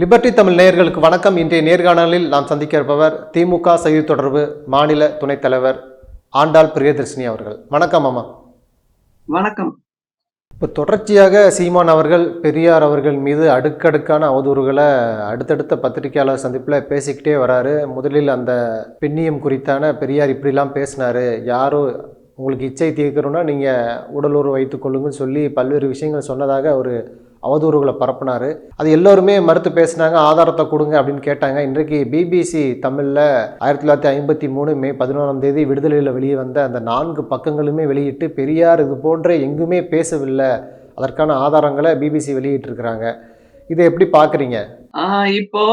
Liberty Tamil நேயர்களுக்கு வணக்கம். இன்றைய நேர்காணலில் நாம் சந்திக்க இருப்பவர் திமுக செய்தி தொடர்பு மாநில துணைத் தலைவர் ஆண்டாள் பிரியதர்ஷினி அவர்கள். வணக்கம் அம்மா. வணக்கம். இப்போ தொடர்ச்சியாக சீமான் அவர்கள் பெரியார் அவர்கள் மீது அடுக்கடுக்கான அவதூறுகளை அடுத்தடுத்த பத்திரிகையாளர் சந்திப்பில் பேசிக்கிட்டே வராரு. முதலில் அந்த பெண்ணியம் குறித்தான பெரியார் இப்படிலாம் பேசினாரு. யாரோ உங்களுக்கு இச்சை தீர்க்கணும்னா நீங்கள் உடலுறவு வைத்துக் கொள்ளுங்கன்னு சொல்லி பல்வேறு விஷயங்கள் சொன்னதாக ஒரு அவதூறுகளை பரப்புனார். அது எல்லோருமே மறுத்து பேசினாங்க ஆதாரத்தை கொடுங்க அப்படின்னு கேட்டாங்க. இன்றைக்கு பிபிசி தமிழில் ஆயிரத்தி தொள்ளாயிரத்தி ஐம்பத்தி மூணு மே பதினோராம் தேதி விடுதலையில் வெளியே வந்த அந்த நான்கு பக்கங்களுமே வெளியிட்டு பெரியார் இது போன்ற எங்குமே பேசவில்லை. அதற்கான ஆதாரங்களை பிபிசி வெளியிட்டிருக்கிறாங்க. இதை எப்படி பார்க்குறீங்க? இப்போ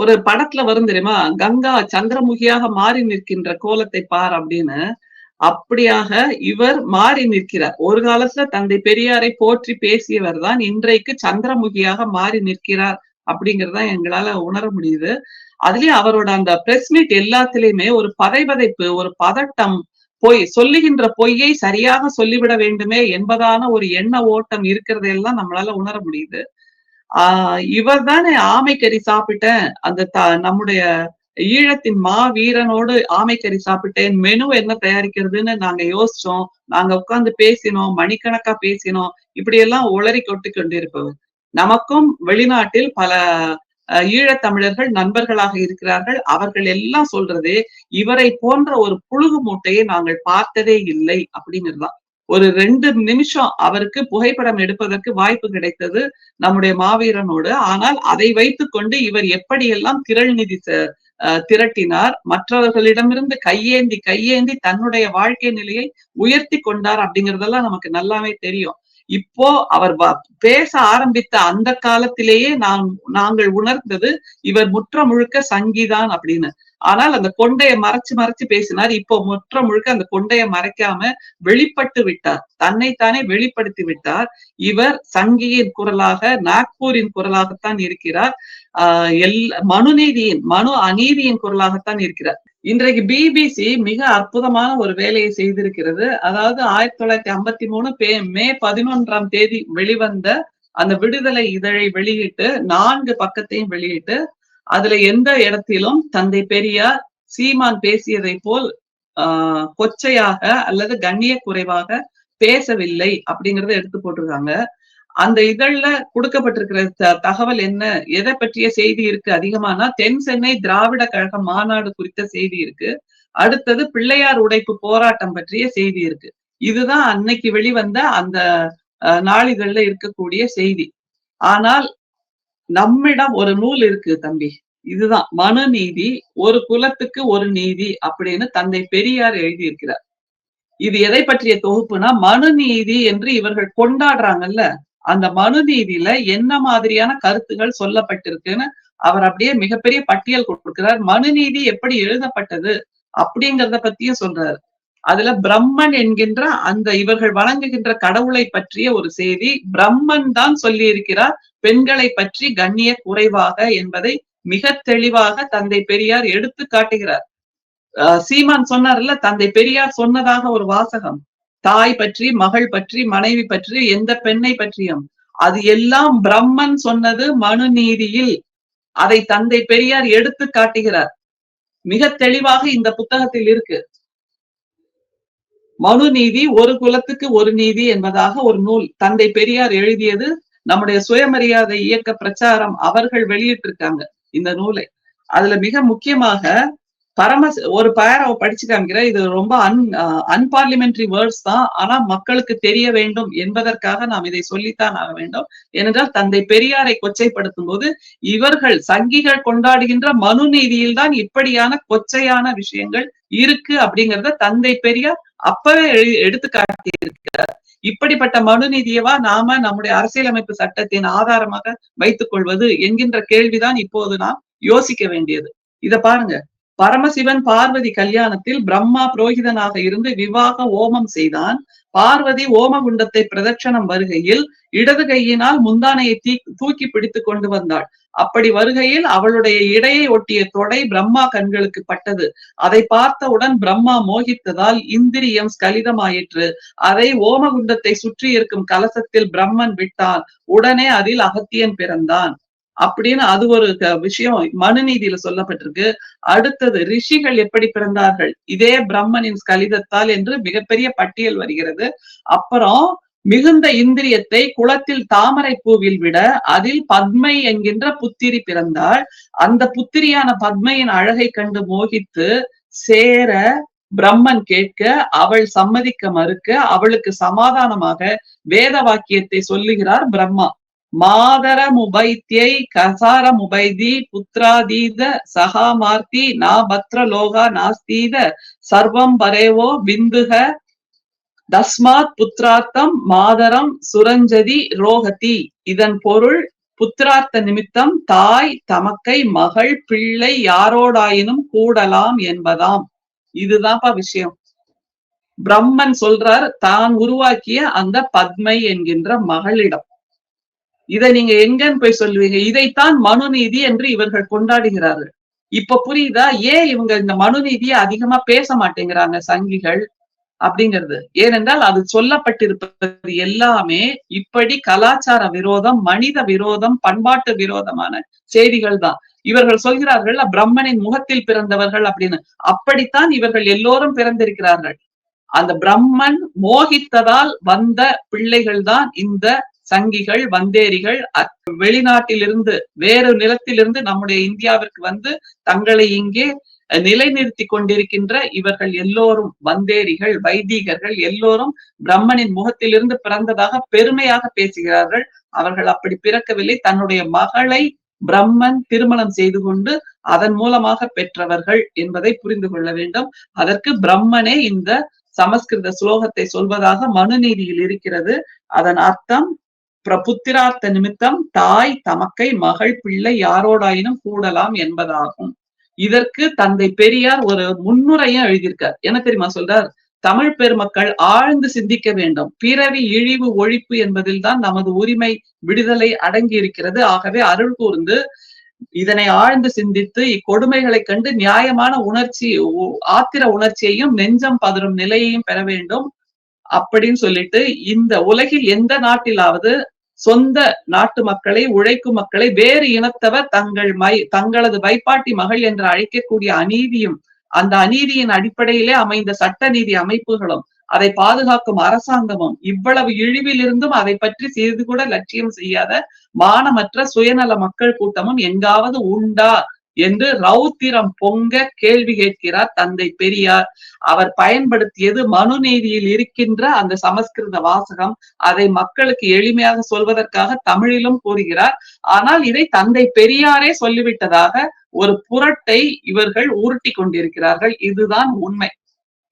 ஒரு படத்துல வரும் தெரியுமா? கங்கா சந்திரமுகியாக மாறி நிற்கின்ற கோலத்தை பார் அப்படின்னு. அப்படியாக இவர் மாறி நிற்கிறார். ஒரு காலத்துல தந்தை பெரியாரை போற்றி பேசியவர் தான் இன்றைக்கு சந்திரமுகியாக மாறி நிற்கிறார் அப்படிங்கறத எங்களால உணர முடியுது. அதுலயும் அவரோட அந்த பிரஸ் மீட் எல்லாத்துலயுமே ஒரு பதைபதைப்பு ஒரு பதட்டம் பொய் சொல்லுகின்ற பொய்யை சரியாக சொல்லிவிட வேண்டுமே என்பதான ஒரு எண்ண ஓட்டம் இருக்கிறதெல்லாம் நம்மளால உணர முடியுது. ஆஹ் இவர் தானே ஆமைக்கறி சாப்பிட்டேன் அந்த த- நம்முடைய ஈழத்தின் மா வீரனோடு ஆமைக்கறி சாப்பிட்டேன். மெனு என்ன தயாரிக்கிறதுன்னு நாங்க யோசிச்சோம். நாங்க உட்கார்ந்து பேசினோம். மணிக்கணக்கா பேசினோம். இப்படி எல்லாம் உளறி கொட்டி கொண்டிருப்பவர். நமக்கும் வெளிநாட்டில் பல ஈழத்தமிழர்கள் நண்பர்களாக இருக்கிறார்கள். அவர்கள் எல்லாம் சொல்றது இவரை போன்ற ஒரு புழுகு மூட்டையை நாங்கள் பார்த்ததே இல்லை அப்படிங்கிறதுதான். ஒரு ரெண்டு நிமிஷம் அவருக்கு புகைப்படம் எடுப்பதற்கு வாய்ப்பு கிடைத்தது நம்முடைய மாவீரனோடு. ஆனால் அதை வைத்துக்கொண்டு இவர் எப்படியெல்லாம் திரள் நிதி திரட்டினார். மற்றவர்களிடமிருந்து கையேந்தி கையேந்தி தன்னுடைய வாழ்க்கை நிலையை உயர்த்தி கொண்டார் அப்படிங்கறதெல்லாம் நமக்கு நல்லாவே தெரியும். இப்போ அவர் பேச ஆரம்பித்த அந்த காலத்திலேயே நாம் நாங்கள் உணர்ந்தது இவர் முற்ற முழுக்க சங்கிதான் அப்படின்னு. ஆனால் அந்த கொண்டையை மறைச்சு மறைச்சு பேசினார். இப்போ முற்ற முழுக்க அந்த கொண்டையை மறைக்காம வெளிப்பட்டு விட்டார். தன்னைத்தானே வெளிப்படுத்தி விட்டார். இவர் சங்கியின் குரலாக நாக்பூரின் குரலாகத்தான் இருக்கிறார். ஆஹ் எல் மனுநீதியின் மனு அநீதியின் குரலாகத்தான் இருக்கிறார். இன்றைக்கு பிபிசி மிக அற்புதமான ஒரு வேலையை செய்திருக்கிறது. அதாவது ஆயிரத்தி தொள்ளாயிரத்தி ஐம்பத்தி மூணு மே பதினொன்றாம் தேதி வெளிவந்த அந்த விடுதலை இதழை வெளியிட்டு நான்கு பக்கத்தையும் வெளியிட்டு அதுல எந்த இடத்திலும் தந்தை பெரியார் சீமான் பேசியதை போல் ஆஹ் கொச்சையாக அல்லது கண்ணிய குறைவாக பேசவில்லை அப்படிங்கறத எடுத்து போட்டிருக்காங்க. அந்த இதழ்ல கொடுக்கப்பட்டிருக்கிற த- தகவல் என்ன? எதை பற்றிய செய்தி இருக்கு அதிகமானா தென் சென்னை திராவிட கழக மாநாடு குறித்த செய்தி இருக்கு. அடுத்தது பிள்ளையார் உடைப்பு போராட்டம் பற்றிய செய்தி இருக்கு. இதுதான் அன்னைக்கு வெளிவந்த அந்த அஹ், நாளிதழ்ல இருக்கக்கூடிய செய்தி. ஆனால் நம்மிடம் ஒரு நூல் இருக்கு தம்பி. இதுதான். மனு நீதி ஒரு குலத்துக்கு ஒரு நீதி அப்படின்னு தந்தை பெரியார் எழுதியிருக்கிறார். இது எதை பற்றிய தொகுப்புனா மனு நீதி என்று இவர்கள் கொண்டாடுறாங்கல்ல. அந்த மனு நீதியில என்ன மாதிரியான கருத்துகள் சொல்லப்பட்டிருக்குன்னு அவர் அப்படியே மிகப்பெரிய பட்டியல் கொடுக்கிறார். மனு நீதி எப்படி எழுதப்பட்டது அப்படிங்கறத பத்தியும் சொல்றாரு. அதுல பிரம்மன் என்கின்ற அந்த இவர்கள் வணங்குகின்ற கடவுளை பற்றிய ஒரு செய்தி பிரம்மன் தான் சொல்லி இருக்கிறார் பெண்களை பற்றி கண்ணிய குறைவாக என்பதை மிக தெளிவாக தந்தை பெரியார் எடுத்து காட்டுகிறார். அஹ் சீமான் சொன்னார்ல தந்தை பெரியார் சொன்னதாக ஒரு வாசகம் தாய் பற்றி மகள் பற்றி மனைவி பற்றி எந்த பெண்ணை பற்றியும். அது எல்லாம் பிரம்மன் சொன்னது மனு நீதியில். அதை தந்தை பெரியார் எடுத்து காட்டுகிறார். மிக தெளிவாக இந்த புத்தகத்தில் இருக்கு. மனு நீதி ஒரு குலத்துக்கு ஒரு நீதி என்பதாக ஒரு நூல் தந்தை பெரியார் எழுதியது நம்முடைய சுயமரியாதை இயக்க பிரச்சாரம் அவர்கள் வெளியிட்டிருக்காங்க இந்த நூலை. அதுல மிக முக்கியமாக பரம ஒரு பேராவை படிச்சு காமிக்கிற இது ரொம்ப அன் அன்பார்லிமெண்டரி வேர்ட்ஸ் தான். ஆனா மக்களுக்கு தெரிய வேண்டும் என்பதற்காக நாம் இதை சொல்லித்தான் ஆக வேண்டும். ஏனென்றால் தந்தை பெரியாரை கொச்சைப்படுத்தும் போது இவர்கள் சங்கிகள் கொண்டாடுகின்ற மனு நீதியில் தான் இப்படியான கொச்சையான விஷயங்கள் இருக்கு அப்படிங்கிறத தந்தை பெரியார் அப்பவே எடுத்து காட்டியிருக்கிறார் இப்படிப்பட்ட மனுநீதியவா நாம நம்முடைய அரசியலமைப்பு சட்டத்தின் ஆதாரமாக வைத்துக் கொள்வது என்கின்ற கேள்விதான் இப்போது நாம் யோசிக்க வேண்டியது. இத பாருங்க. பரமசிவன் பார்வதி கல்யாணத்தில் பிரம்மா புரோகிதனாக இருந்து விவாக ஓமம் செய்தான். பார்வதி ஓம குண்டத்தை பிரதட்சணம் வருகையில் இடது கையினால் முந்தானையை தீ தூக்கி பிடித்து கொண்டு வந்தாள். அப்படி வருகையில் அவளுடைய இடையை ஒட்டிய தொடை பிரம்மா கண்களுக்கு பட்டது. அதை பார்த்தவுடன் பிரம்மா மோகித்ததால் இந்திரியம் ஸ்கலிதமாயிற்று. அதை ஓமகுண்டத்தை சுற்றி இருக்கும் கலசத்தில் பிரம்மன் விட்டான். உடனே அதில் அகத்தியன் பிறந்தான். அப்படின்னு அது ஒரு க- விஷயம் மனுநீதியில சொல்லப்பட்டிருக்கு. அடுத்தது ரிஷிகள் எப்படி பிறந்தார்கள்? இதே பிரம்மனின் ஸ்கலிதத்தால் என்று மிகப்பெரிய பட்டியல் வருகிறது. அப்புறம் மிகுந்த இந்திரியத்தை குளத்தில் தாமரை பூவில் விட அதில் பத்மை என்கின்ற புத்திரி பிறந்தாள். அந்த புத்திரியான பத்மையின் அழகை கண்டு மோகித்து சேர பிரம்மன் கேட்க அவள் சம்மதிக்க மறுக்க அவளுக்கு சமாதானமாக வேத வாக்கியத்தை சொல்லுகிறார் பிரம்மா. மாதர முபைத்தியை கசார முபைதி புத்திராதீத சகாமார்த்தி நா பத்ர லோகா நாஸ்தீத சர்வம் பரேவோ பிந்துக தஸ்மாத் புத்திரார்த்தம் மாதரம் சுரஞ்சதி ரோகதி. இதன் பொருள் புத்திரார்த்த நிமித்தம் தாய் தமக்கை மகள் பிள்ளை யாரோடாயினும் கூடலாம் என்பதாம். இதுதான்ப்பா விஷயம். பிரம்மன் சொல்றார் தான் உருவாக்கிய அந்த பத்மை என்கின்ற மகளிடம். இதை நீங்க எங்கன்னு போய் சொல்லுவீங்க? இதைத்தான் மனுநீதி என்று இவர்கள் கொண்டாடுகிறார்கள். இப்ப புரியுதா? ஏன் இவங்க இந்த மனுநீதியை அதிகமா பேச மாட்டேங்கிறாங்க சங்கிகள் அப்படிங்கிறது? ஏனென்றால் அது சொல்லப்பட்டிருப்பது எல்லாமே இப்படி கலாச்சார விரோதம் மனித விரோதம் பண்பாட்டு விரோதமான செய்திகள் தான். இவர்கள் சொல்கிறார்கள் பிரம்மனின் முகத்தில் பிறந்தவர்கள் அப்படின்னு. அப்படித்தான் இவர்கள் எல்லோரும் பிறந்திருக்கிறார்கள். அந்த பிரம்மன் மோகித்ததால் வந்த பிள்ளைகள் தான் இந்த சங்கிகள் வந்தேரிகள் அ- வெளிநாட்டிலிருந்து வேறு நிலத்திலிருந்து நம்முடைய இந்தியாவிற்கு வந்து தங்களை இங்கே நிலைநிறுத்தி கொண்டிருக்கின்ற இவர்கள் எல்லோரும் வந்தேரிகள் வைதீகர்கள் எல்லோரும் பிரம்மனின் முகத்திலிருந்து பிறந்ததாக பெருமையாக பேசுகிறார்கள். அவர்கள் அப்படி பிறக்கவில்லை. தன்னுடைய மகளை பிரம்மன் திருமணம் செய்து கொண்டு அதன் மூலமாக பெற்றவர்கள் என்பதை புரிந்து கொள்ள வேண்டும். அதற்கு பிரம்மனே இந்த சமஸ்கிருத ஸ்லோகத்தை சொல்வதாக மனுநீதியில் இருக்கிறது. அதன் அர்த்தம் பிரபுத்திரார்த்த நிமித்தம் தாய் தமக்கை மகள் பிள்ளை யாரோடாயினும் கூடலாம் என்பதாகும். இதற்கு தந்தை பெரியார் ஒரு முன்னுரையும் எழுதியிருக்கார். என்ன தெரியுமா சொல்றார்? தமிழ் பெருமக்கள் ஆழ்ந்து சிந்திக்க வேண்டும். பிறவி இழிவு ஒழிப்பு என்பதில் தான் நமது உரிமை விடுதலை அடங்கி இருக்கிறது ஆகவே அருள் கூர்ந்து இதனை ஆழ்ந்து சிந்தித்து இக்கொடுமைகளை கண்டு நியாயமான உணர்ச்சி உ- ஆத்திர உணர்ச்சியையும் நெஞ்சம் பதறும் நிலையையும் பெற வேண்டும். அப்படின்னு சொல்லிட்டு இந்த உலகில் எந்த நாட்டிலாவது சொந்த நாட்டு மக்களை உழைக்கும் மக்களை வேறு இனத்தவர் தங்கள் மை தங்களது வைப்பாட்டி மகள் என்று அழைக்கக்கூடிய அநீதியும் அந்த அநீதியின் அடிப்படையிலே அமைந்த சட்ட நீதி அமைப்புகளும் அதை பாதுகாக்கும் அரசாங்கமும் இவ்வளவு இழிவிலிருந்தும் அதை பற்றி சிறிது கூட லட்சியம் செய்யாத மானமற்ற சுயநல மக்கள் கூட்டமும் எங்காவது உண்டா? என்று ரௌத்திரம் பொங்க கேள்வி கேட்கிறார் தந்தை பெரியார். அவர் பயன்படுத்தியது மனுநீதியில் இருக்கின்ற அந்த சமஸ்கிருத வாசகம். அதை மக்களுக்கு எளிமையாக சொல்வதற்காக தமிழிலும் கூறுகிறார். ஆனால் இதை தந்தை பெரியாரே சொல்லிவிட்டதாக ஒரு புரட்டை இவர்கள் உருட்டி கொண்டிருக்கிறார்கள். இதுதான் உண்மை.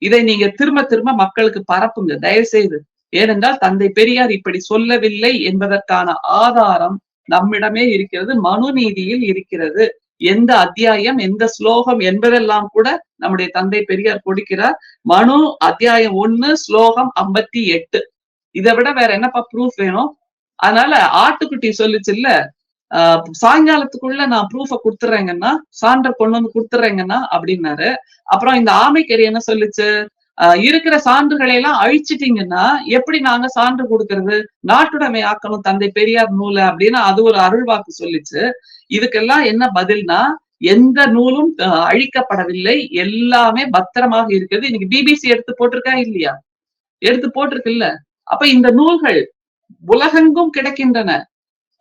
இதை நீங்க திரும்ப திரும்ப மக்களுக்கு பரப்புங்க. தயவு செய்து ஏனென்றால் தந்தை பெரியார் இப்படி சொல்லவில்லை என்பதற்கான ஆதாரம் நம்மிடமே இருக்கிறது. மனுநீதியில் இருக்கிறது. எந்த அத்தியாயம் எந்த ஸ்லோகம் என்பதெல்லாம் கூட நம்முடைய தந்தை பெரியார் கொடுக்கிறார். மனு அத்தியாயம் ஒண்ணு ஸ்லோகம் ஐம்பத்தி எட்டு. இதை விட வேற என்னப்பா ப்ரூஃப் வேணும்? அதனால ஆட்டுக்குட்டி சொல்லுச்சுல்ல ஆஹ் சாயங்காலத்துக்குள்ள நான் ப்ரூஃப கொடுத்துறேங்கன்னா சான்ற கொண்டு வந்து கொடுத்துறேங்கன்னா அப்படின்னாரு. அப்புறம் இந்த ஆமைக்கறி என்ன சொல்லுச்சு? இருக்கிற சான்றுகளை எல்லாம் அழிச்சிட்டீங்கன்னா எப்படி நாங்க சான்று கொடுக்கறது? நாட்டுடைமை ஆக்கணும் தந்தை பெரியார் நூலை அப்படின்னு அது ஒரு அருள்வாக்கு சொல்லிச்சு. இதுக்கெல்லாம் என்ன பதில்னா எந்த நூலும் அஹ், அழிக்கப்படவில்லை. எல்லாமே பத்திரமாக இருக்குது இன்னைக்கு பிபிசி எடுத்து போட்டிருக்கா இல்லையா? எடுத்து போட்டிருக்குல்ல. அப்ப இந்த நூல்கள் உலகெங்கும் கிடைக்கின்றன.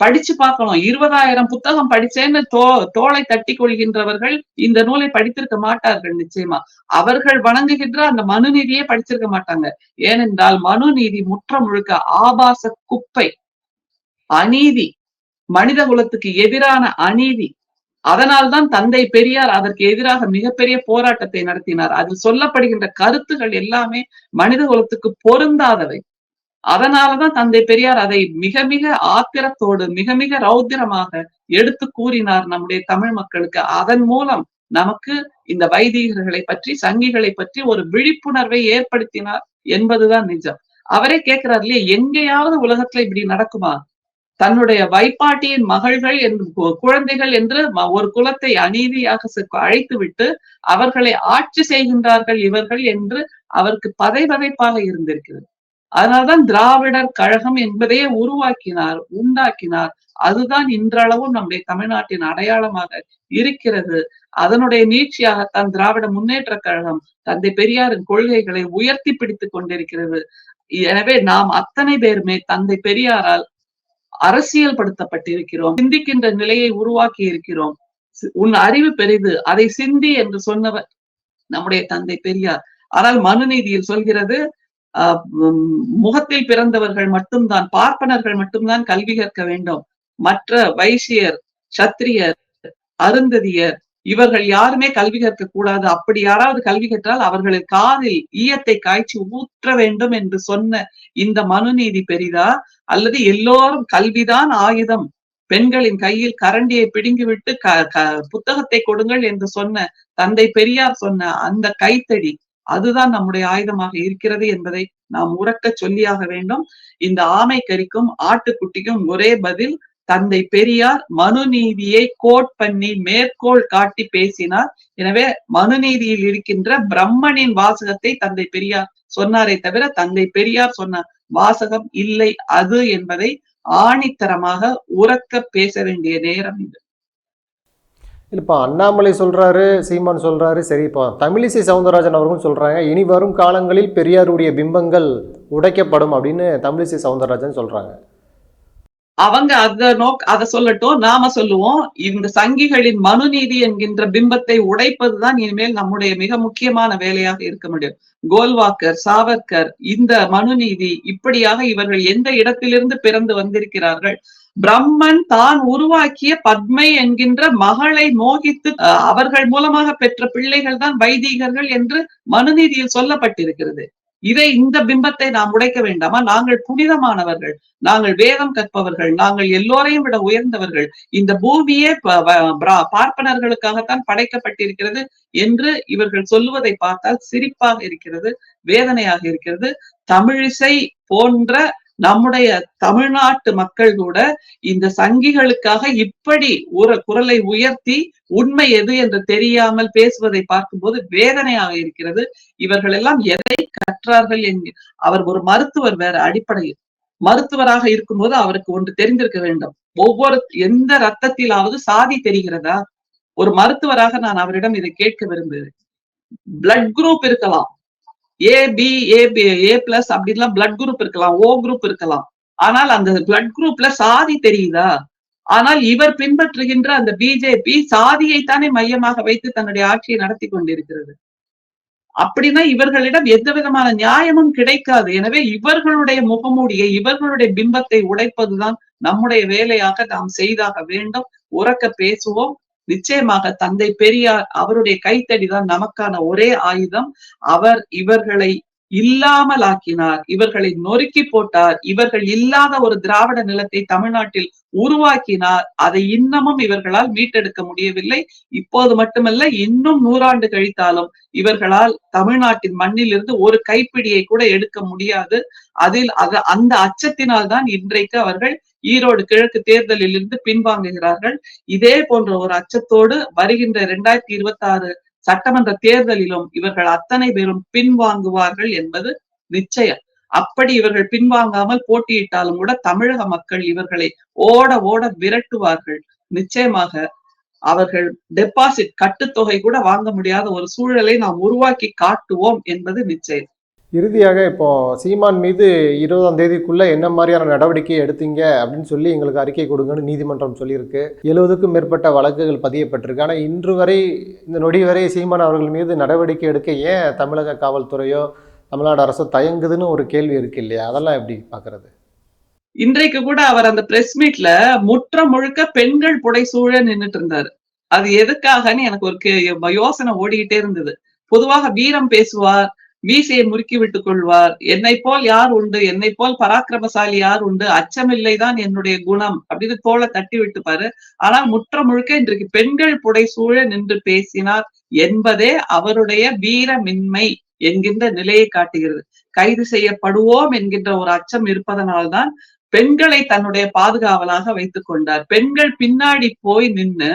படிச்சு பார்க்கணும். இருபதாயிரம் புத்தகம் படிச்சேன்னு தோ தோலை தட்டி கொள்கின்றவர்கள் இந்த நூலை படித்திருக்க மாட்டார்கள் நிச்சயமா. அவர்கள் வணங்குகின்ற அந்த மனுநீதியே படிச்சிருக்க மாட்டாங்க. ஏனென்றால் மனுநீதி முற்ற முழுக்க ஆபாச குப்பை அநீதி மனித குலத்துக்கு எதிரான அநீதி. அதனால்தான் தந்தை பெரியார் அதற்கு எதிராக மிகப்பெரிய போராட்டத்தை நடத்தினார். அதில் சொல்லப்படுகின்ற கருத்துகள் எல்லாமே மனித குலத்துக்கு பொருந்தாதவை. அதனாலதான் தந்தை பெரியார் அதை மிக மிக ஆத்திரத்தோடு மிக மிக ரௌத்திரமாக எடுத்து கூறினார் நம்முடைய தமிழ் மக்களுக்கு. அதன் மூலம் நமக்கு இந்த வைதிகர்களை பற்றி சங்கிகளை பற்றி ஒரு விழிப்புணர்வை ஏற்படுத்தினார் என்பதுதான் நிஜம். அவரே கேட்கிறார் இல்லையா எங்கேயாவது உலகத்துல இப்படி நடக்குமா? தன்னுடைய வைப்பாட்டியின் மகள்கள் என்று குழந்தைகள் என்று ம- ஒரு குலத்தை அநீதியாக செ- அழைத்து விட்டு அவர்களை ஆட்சி செய்கின்றார்கள் இவர்கள் என்று அவருக்கு பதை பதைப்பாக இருந்திருக்கிறது. அதனால்தான் திராவிடர் கழகம் என்பதையே உருவாக்கினார் உண்டாக்கினார். அதுதான் இன்றளவும் நம்முடைய தமிழ்நாட்டின் அடையாளமாக இருக்கிறது. அதனுடைய நீட்சியாகத்தான் திராவிட முன்னேற்ற கழகம் தந்தை பெரியாரின் கொள்கைகளை உயர்த்தி பிடித்துக் கொண்டிருக்கிறது. எனவே நாம் அத்தனை பேருமே தந்தை பெரியாரால் அரசியல் படுத்தப்பட்டிருக்கிறோம் சிந்திக்கின்ற நிலையை உருவாக்கி இருக்கிறோம். உன் அறிவு பெரிது அதை சிந்தி என்று சொன்னவர் நம்முடைய தந்தை பெரியார். ஆனால் மனுநீதியில் சொல்கிறது முகத்தில் பிறந்தவர்கள் மட்டும்தான் பார்ப்பனர்கள் மட்டும்தான் கல்வி கற்க வேண்டும். மற்ற வைசியர் சத்திரியர் அருந்ததியர் இவர்கள் யாருமே கல்வி கற்க கூடாது. அப்படி யாராவது கல்வி கற்றால் அவர்களின் காதில் ஈயத்தை காய்ச்சி ஊற்ற வேண்டும் என்று சொன்ன இந்த மனுநீதி பெரிதா? அல்லது எல்லோரும் கல்விதான் ஆயுதம்? பெண்களின் கையில் கரண்டியை பிடுங்கிவிட்டு க புத்தகத்தை கொடுங்கள் என்று சொன்ன தந்தை பெரியார் சொன்ன அந்த கைத்தடி அதுதான் நம்முடைய ஆயுதமாக இருக்கிறது என்பதை நாம் உறக்க சொல்லியாக வேண்டும். இந்த ஆமை கறிக்கும் ஆட்டுக்குட்டிக்கும் ஒரே பதில் தந்தை பெரியார் மனுநீதியை கோட் பண்ணி மேற்கோள் காட்டி பேசினார். எனவே மனுநீதியில் இருக்கின்ற பிரம்மனின் வாசகத்தை தந்தை பெரியார் சொன்னாரே தவிர தந்தை பெரியார் சொன்ன வாசகம் இல்லை. அது என்பதை ஆணித்தரமாக உறக்க பேச வேண்டிய நேரம் இது. இப்போ அண்ணாமலை சொல்றாரு சீமான் சொல்றாரு சரி இப்போ தமிழிசை சவுந்தரராஜன் அவர்களும் சொல்றாங்க இனி வரும் காலங்களில் பெரியாருடைய பிம்பங்கள் உடைக்கப்படும் அப்படின்னு தமிழிசை சவுந்தரராஜன் சொல்றாங்க. அவங்க அத நோக் அத சொல்லட்டும் நாம சொல்லுவோம் இந்த சங்கிகளின் மனுநீதி என்கின்ற பிம்பத்தை உடைப்பதுதான் இனிமேல் நம்முடைய மிக முக்கியமான வேலையாக இருக்க முடியும். கோல்வாக்கர் சாவர்கர் இந்த மனுநீதி இப்படியாக இவர்கள் எந்த இடத்திலிருந்து பிறந்து வந்திருக்கிறார்கள் பிரம்மன் தான் உருவாக்கிய பத்மை என்கின்ற மகளை மோகித்து அவர்கள் மூலமாக பெற்ற பிள்ளைகள் தான் வைதீகர்கள் என்று மனுநீதியில் சொல்லப்பட்டிருக்கிறது. இதை இந்த பிம்பத்தை நாம் உடைக்க வேண்டாமா? நாங்கள் புனிதமானவர்கள் நாங்கள் வேதம் கற்பவர்கள் நாங்கள் எல்லோரையும் விட உயர்ந்தவர்கள். இந்த பூமியே பார்ப்பனர்களுக்காகத்தான் படைக்கப்பட்டிருக்கிறது என்று இவர்கள் சொல்லுவதை பார்த்தால் சிரிப்பாக இருக்கிறது வேதனையாக இருக்கிறது. தமிழிசை போன்ற நம்முடைய தமிழ்நாட்டு மக்கள் கூட இந்த சங்கிகளுக்காக இப்படி ஒரு குரலை உயர்த்தி உண்மை எது என்று தெரியாமல் பேசுவதை பார்க்கும்போது வேதனையாக இருக்கிறது. இவர்கள் எல்லாம் எதை கற்றார்கள் என்க அவர் ஒரு மருத்துவர் வேற அடிப்படையில். மருத்துவராக இருக்கும்போது அவருக்கு ஒன்று தெரிந்திருக்க வேண்டும். ஒவ்வொரு எந்த ரத்தத்திலாவது சாதி தெரிகிறதா? ஒரு மருத்துவராக நான் அவரிடம் இதை கேட்க விரும்புகிறேன். பிளட் குரூப் இருக்கலாம். A B A A plus அப்படின்லாம் பிளட் குரூப் இருக்கலாம் ஓ குரூப் இருக்கலாம். ஆனால் அந்த பிளட் குரூப்ல சாதி தெரியுதா? ஆனால் இவர் பின்பற்றுகின்ற அந்த பிஜேபி சாதியைத்தானே மையமாக வைத்து தன்னுடைய ஆட்சியை நடத்தி கொண்டிருக்கிறது. அப்படின்னா இவர்களிடம் எந்த விதமான நியாயமும் கிடைக்காது. எனவே இவர்களுடைய முகமூடியை இவர்களுடைய பிம்பத்தை உடைப்பதுதான் நம்முடைய வேலையாக நாம் செய்தாக வேண்டும். உறக்க பேசுவோம். நிச்சயமாக தந்தை பெரியார் அவருடைய கைத்தடிதான் நமக்கான ஒரே ஆயுதம். அவர் இவர்களை இல்லாமல் ஆக்கினார் இவர்களை நொறுக்கி போட்டார் இவர்கள் இல்லாத ஒரு திராவிட நிலத்தை தமிழ்நாட்டில் உருவாக்கினார். அதை இன்னமும் இவர்களால் மீட்டெடுக்க முடியவில்லை. இப்போது மட்டுமல்ல இன்னும் நூறாண்டு கழித்தாலும் இவர்களால் தமிழ்நாட்டின் மண்ணில் இருந்து ஒரு கைப்பிடியை கூட எடுக்க முடியாது. அதில் அது அந்த அச்சத்தினால் தான் இன்றைக்கு அவர்கள் ஈரோடு கிழக்கு தேர்தலில் இருந்து பின்வாங்குகிறார்கள். இதே போன்ற ஒரு அச்சத்தோடு வருகின்ற இரண்டாயிரத்தி இருபத்தி ஆறு சட்டமன்ற தேர்தலிலும் இவர்கள் அத்தனை பேரும் பின்வாங்குவார்கள் என்பது நிச்சயம். அப்படி இவர்கள் பின்வாங்காமல் போட்டியிட்டாலும் கூட தமிழக மக்கள் இவர்களை ஓட ஓட விரட்டுவார்கள். நிச்சயமாக அவர்கள் டெபாசிட் கட்டுத்தொகை கூட வாங்க முடியாத ஒரு சூழலை நாம் உருவாக்கி காட்டுவோம் என்பது நிச்சயம். இறுதியாக இப்போது சீமான் மீது இருபதாம் தேதிக்குள்ளே என்ன மாதிரியான நடவடிக்கை எடுத்தீங்க அப்படின்னு சொல்லி எங்களுக்கு அறிக்கை கொடுங்கன்னு நீதிமன்றம் சொல்லியிருக்கு. எழுபதுக்கும் மேற்பட்ட வழக்குகள் பதியப்பட்டிருக்கு. ஆனால் இன்று வரை இந்த நொடி வரை சீமான் அவர்கள் மீது நடவடிக்கை எடுக்க ஏன் தமிழக காவல்துறையோ தமிழ்நாடு அரசு தயங்குதுன்னு ஒரு கேள்வி இருக்கு இல்லையா? அதெல்லாம் எப்படி பார்க்கறது இன்றைக்கு கூட அவர் அந்த பிரஸ் மீட்ல முற்ற முழுக்க பெண்கள் புடைசூழ நின்றுட்டு இருந்தாரு. அது எதுக்காகன்னு எனக்கு ஒரு யோசனை ஓடிக்கிட்டே இருந்தது. பொதுவாக வீரம் பேசுவார் மீசையை முறுக்கி விட்டுக் கொள்வார். என்னை போல் யார் உண்டு? என்னை போல் பராக்கிரமசாலி யார் உண்டு? அச்சமில்லைதான் என்னுடைய குணம். அப்படின்னு தோலை தட்டி விட்டுப்பாரு ஆனால் முற்ற முழுக்க இன்றைக்கு பெண்கள் புடை சூழ நின்று பேசினார் என்பதே அவருடைய வீரமின்மை என்கின்ற நிலையை காட்டுகிறது. கைது செய்யப்படுவோம் என்கின்ற ஒரு அச்சம் இருப்பதனால்தான் பெண்களை தன்னுடைய பாதுகாவலாக வைத்துக் கொண்டார். பெண்கள் பின்னாடி போய் நின்னு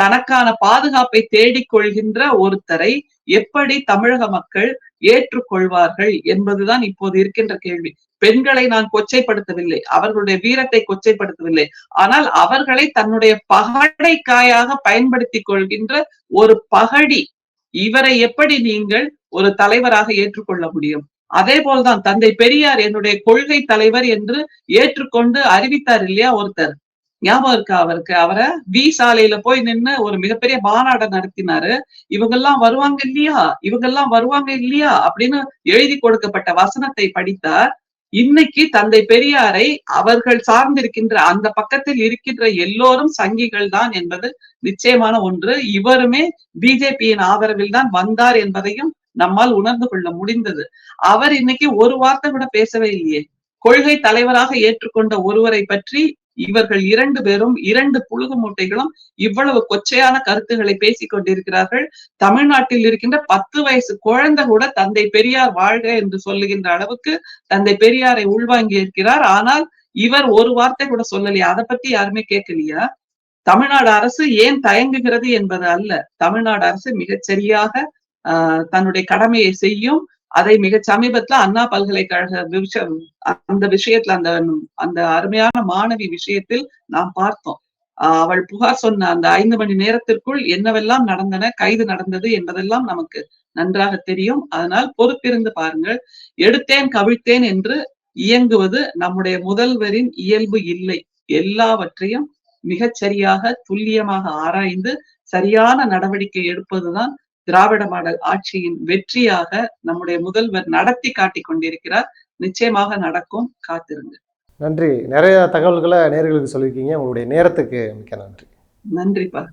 தனக்கான பாதுகாப்பை தேடிக் கொள்கின்ற ஒருத்தரை எப்படி தமிழக மக்கள் ஏற்றுக்கொள்வார்கள் என்பதுதான் இப்போது இருக்கின்ற கேள்வி. பெண்களை நான் கொச்சைப்படுத்தவில்லை அவர்களுடைய வீரத்தை கொச்சைப்படுத்தவில்லை. ஆனால் அவர்களை தன்னுடைய பகடைக்காயாக பயன்படுத்திக் கொள்கின்ற ஒரு பகடி இவரை எப்படி நீங்கள் ஒரு தலைவராக ஏற்றுக்கொள்ள முடியும்? அதே போல்தான் தந்தை பெரியார் என்னுடைய கொள்கை தலைவர் என்று ஏற்றுக்கொண்டு அறிவித்தார் இல்லையா ஒருத்தர்? ஞாபகம் இருக்கா அவருக்கு? அவரை வி சாலையில போய் நின்னு ஒரு மிகப்பெரிய மாநாடம் நடத்தினாரு. இவங்கெல்லாம் வருவாங்க இல்லையா? இவங்கெல்லாம் வருவாங்க இல்லையா? அப்படின்னு எழுதி கொடுக்கப்பட்ட வசனத்தை படித்தார். இன்னைக்கு தந்தை பெரியாரை அவர்கள் சார்ந்திருக்கின்ற அந்த பக்கத்தில் இருக்கின்ற எல்லோரும் சங்கிகள் தான் என்பது நிச்சயமான ஒன்று. இவருமே பிஜேபியின் ஆதரவில் தான் வந்தார் என்பதையும் நம்மால் உணர்ந்து கொள்ள முடிந்தது. அவர் இன்னைக்கு ஒரு வார்த்தை கூட பேசவே இல்லையே. கொள்கை தலைவராக ஏற்றுக்கொண்ட ஒருவரை பற்றி இவர்கள் இரண்டு பேரும் இரண்டு புழுகு மூட்டைகளும் இவ்வளவு கொச்சையான கருத்துக்களை பேசிக் கொண்டிருக்கிறார்கள். தமிழ்நாட்டில் இருக்கின்ற பத்து வயசு குழந்தை கூட தந்தை பெரியார் வாழ்க என்று சொல்லுகின்ற அளவுக்கு தந்தை பெரியாரை உள்வாங்கி இருக்கிறார். ஆனால் இவர் ஒரு வார்த்தை கூட சொல்லலையா. அதை பத்தி யாருமே கேட்கலையா? தமிழ்நாடு அரசு ஏன் தயங்குகிறது என்பது அல்ல. தமிழ்நாடு அரசு மிகச் சரியாக ஆஹ் தன்னுடைய கடமையை செய்யும் அதை மிக சமீபத்துல அண்ணா பல்கலைக்கழக அந்த விஷயத்துல அந்த அந்த அருமையான மாணவி விஷயத்தில் நாம் பார்த்தோம். ஆஹ் அவள் புகார் சொன்ன அந்த ஐந்து மணி நேரத்திற்குள் என்னவெல்லாம் நடந்தன கைது நடந்தது என்பதெல்லாம் நமக்கு நன்றாக தெரியும். அதனால் பொறுத்திருந்து பாருங்கள். எடுத்தேன் கவிழ்த்தேன் என்று இயங்குவது நம்முடைய முதல்வரின் இயல்பு இல்லை. எல்லாவற்றையும் மிகச் சரியாக துல்லியமாக ஆராய்ந்து சரியான நடவடிக்கை எடுப்பதுதான் திராவிட மாடல் ஆட்சியின் வெற்றியாக நம்முடைய முதல்வர் நடத்தி காட்டிக் கொண்டிருக்கிறார். நிச்சயமாக நடக்கும். காத்திருங்க நன்றி. நிறைய தகவல்களை நேர்களுக்கு சொல்லியிருக்கீங்க. உங்களுடைய நேரத்துக்கு மிக்க நன்றி. நன்றிப்பா.